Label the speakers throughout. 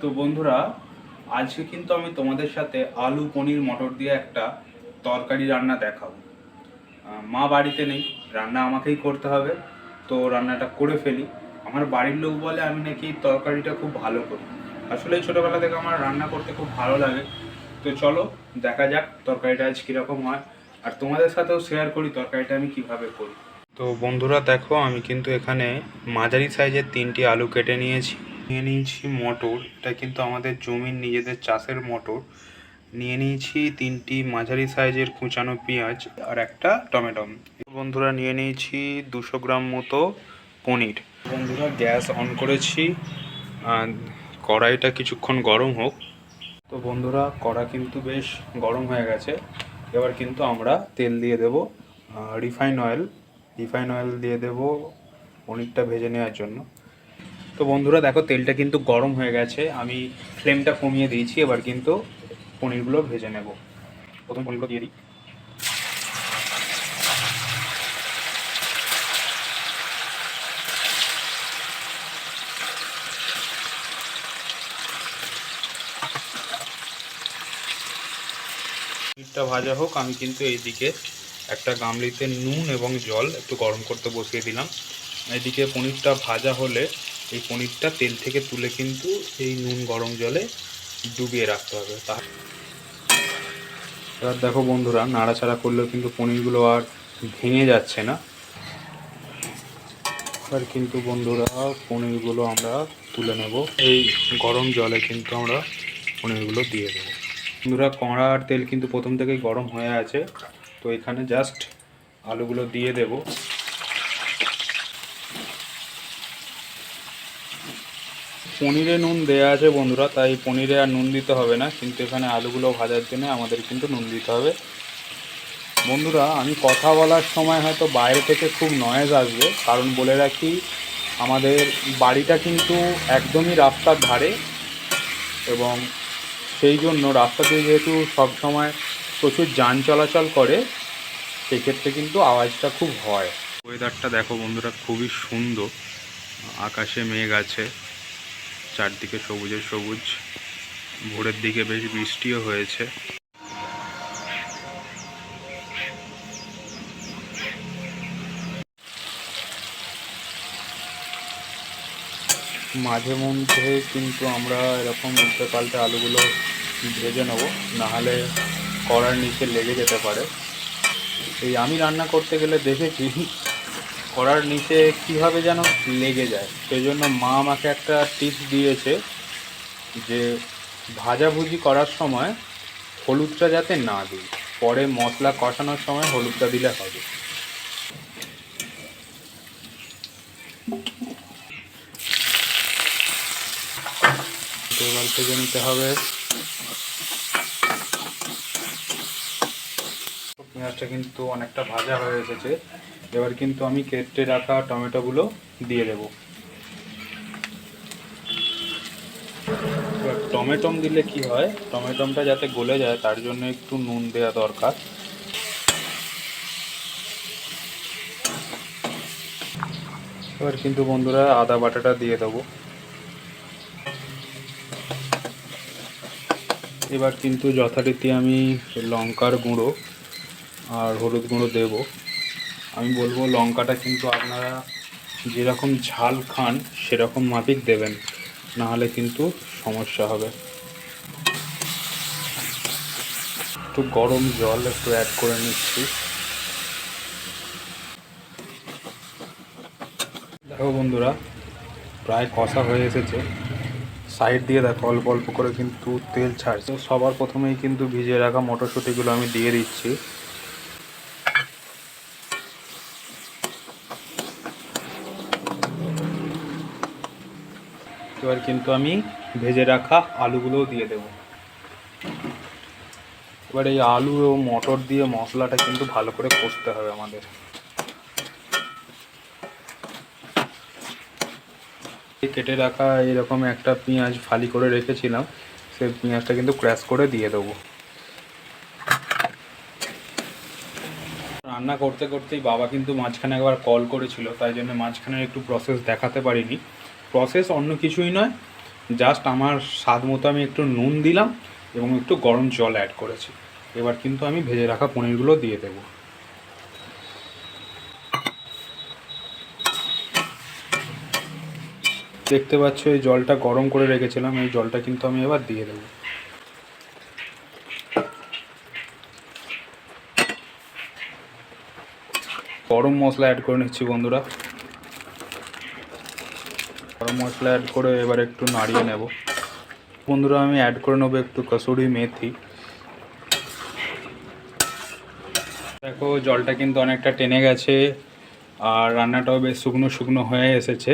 Speaker 1: তো বন্ধুরা, আজকে কিন্তু আমি তোমাদের সাথে আলু, পনির, মটর দিয়ে একটা তরকারি রান্না দেখাবো। মা বাড়িতে নেই, রান্না আমাকেই করতে হবে। তো রান্নাটা করে ফেলি। আমার বাড়ির লোক বলে আমি নাকি তরকারিটা খুব ভালো করি। আসলে ছোটোবেলা থেকে আমার রান্না করতে খুব ভালো লাগে। তো চলো, দেখা যাক তরকারিটা আজ কীরকম হয়। আর তোমাদের সাথেও শেয়ার করি তরকারিটা আমি কীভাবে করি। তো বন্ধুরা, দেখো, আমি কিন্তু এখানে মাঝারি সাইজের তিনটি আলু কেটে নিয়েছি। নিয়ে নিয়েছি মটর। এটা কিন্তু আমাদের জমির নিজেদের চাষের মটর। নিয়ে নিয়েছি তিনটি মাঝারি সাইজের কুচানো পেঁয়াজ আর একটা টমেটো। বন্ধুরা নিয়ে নিয়েছি দুশো গ্রাম মতো পনির। বন্ধুরা গ্যাস অন করেছি। কড়াইটা কিছুক্ষণ গরম হোক। তো বন্ধুরা, কড়া কিন্তু বেশ গরম হয়ে গেছে। এবার কিন্তু আমরা তেল দিয়ে দেব রিফাইন অয়েল। রিফাইন অয়েল দিয়ে দেব পনিরটা ভেজে নেওয়ার জন্য। তো বন্ধুরা, দেখো, তেলটা কিন্তু গরম হয়ে গেছে। আমি ফ্লেমটা কমিয়ে দিয়েছি, এবার কিন্তু পনিরগুলো ভেজে নেব। প্রথম পনিরগুলো দিয়ে দিই। পনিরটা ভাজা হোক, আমি কিন্তু এইদিকে একটা গামলিতে নুন এবং জল একটু গরম করতে বসিয়ে দিলাম। এদিকে পনিরটা ভাজা হলে এই পনিরটা তেল থেকে তুলে কিন্তু এই নুন গরম জলে ডুবিয়ে রাখতে হবে। তা এবার দেখো বন্ধুরা, নাড়াচাড়া করলেও কিন্তু পনিরগুলো আর ভেঙে যাচ্ছে না। এবার কিন্তু বন্ধুরা পনিরগুলো আমরা তুলে নেব। এই গরম জলে কিন্তু আমরা পনিরগুলো দিয়ে দেবো। বন্ধুরা কড়ার তেল কিন্তু প্রথম থেকেই গরম হয়ে আছে। তো এখানে জাস্ট আলুগুলো দিয়ে দেব। পনিরে নুন দেওয়া আছে বন্ধুরা, তাই পনিরে আর নুন দিতে হবে না, কিন্তু এখানে আলুগুলো ভাজার জন্য আমাদের কিন্তু নুন দিতে হবে। বন্ধুরা, আমি কথা বলার সময় হয়তো বাইরে থেকে খুব নয়েজ আসবে, কারণ বলে রাখি, আমাদের বাড়িটা কিন্তু একদমই রাস্তার ধারে, এবং সেই জন্য রাস্তা দিয়ে যেহেতু সবসময় প্রচুর যান চলাচল করে, সেক্ষেত্রে কিন্তু আওয়াজটা খুব হয়। ওয়েদারটা দেখো বন্ধুরা, খুবই সুন্দর, আকাশে মেঘ আছে। চারদিকে সবুজে সবুজ, ভোরের দিকে বেশ বৃষ্টিও হয়েছে। মাঝে মধ্যে কিন্তু আমরা এরকম উল্টে পাল্টে আলুগুলো ভেজে নেব, নাহলে কড়ার নিচে লেগে যেতে পারে। এই আমি রান্না করতে গেলে দেখেছি কড়ার নিচে কীভাবে যেন লেগে যায়। সেই জন্য মা আমাকে একটা টিপস দিয়েছে যে ভাজাভুজি করার সময় হলুদটা যাতে না দিই। পরে মশলা কষানোর সময় হলুদটা দিলে হবে। ভেজে নিতে হবে। পেঁয়াজটা কিন্তু অনেকটা ভাজা হয়ে এসেছে। এবার কিন্তু আমি কেটে রাখা টমেটোগুলো দিয়ে দেব। এবার টমেটম দিলে কি হয়? টমেটমটা যাতে গলে যায়, তার জন্য একটু নুন দেওয়া দরকার। এবার কিন্তু বন্ধুরা আদা বাটাটা দিয়ে দেবো। এবার কিন্তু যথারীতি আমি লঙ্কার গুঁড়ো আর হলুদ গুঁড়ো দেব। আমি বলব লঙ্কাটা কিন্তু আপনারা যেরকম ঝাল খান, সেরকম মাপিক দেবেন। নাহলে কিন্তু সমস্যা হবে। একটু গরম জল একটু অ্যাড করে নিচ্ছি। দেখো বন্ধুরা, প্রায় কষা হয়ে এসেছে। সাইড দিয়ে দেখো, অল্প অল্প করে কিন্তু তেল ছাড়ছে। সবার প্রথমেই কিন্তু ভিজিয়ে রাখা মটরশুঁটিগুলো আমি দিয়ে দিচ্ছি। এবার কিন্তু আমি ভেজে রাখা আলুগুলোও দিয়ে দেব। এবার এই আলু ও মটর দিয়ে মশলাটা কিন্তু ভালো করে কষতে হবে আমাদের। কেটে রাখা এরকম একটা পেঁয়াজ ফালি করে রেখেছিলাম, সেই পেঁয়াজটা কিন্তু ক্র্যাশ করে দিয়ে দেবো। রান্না করতে করতেই বাবা কিন্তু মাঝখানে একবার কল করেছিল, তাই জন্য মাঝখানে একটু প্রসেস দেখাতে পারিনি। প্রসেস অন্য কিছুই নয়। জাস্ট আমার স্বাদ মতো আমি একটু নুন দিলাম এবং একটু গরম জল অ্যাড করেছি। এবার কিন্তু আমি ভেজে রাখা পনিরগুলো দিয়ে দেবো। দেখতে পাচ্ছ, এই জলটা গরম করে রেখেছিলাম, এই জলটা কিন্তু আমি এবার দিয়ে দেবো। গরম মশলা অ্যাড করে নিচ্ছি বন্ধুরা। গরম মশলা অ্যাড করে এবার একটু নাড়িয়ে নেব। বন্ধুরা, আমি অ্যাড করে নেব একটু কসুরি মেথি। দেখো, জলটা কিন্তু অনেকটা টেনে গেছে আর রান্নাটাও বেশ শুকনো শুকনো হয়ে এসেছে।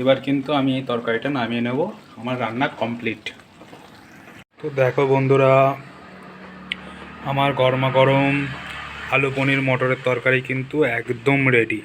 Speaker 1: এবার কিন্তু আমি এই তরকারিটা নামিয়ে নেব, আমার রান্না কমপ্লিট তো দেখো বন্ধুরা, আমার গরমা গরম আলু পনির মটরের তরকারি কিন্তু একদম রেডি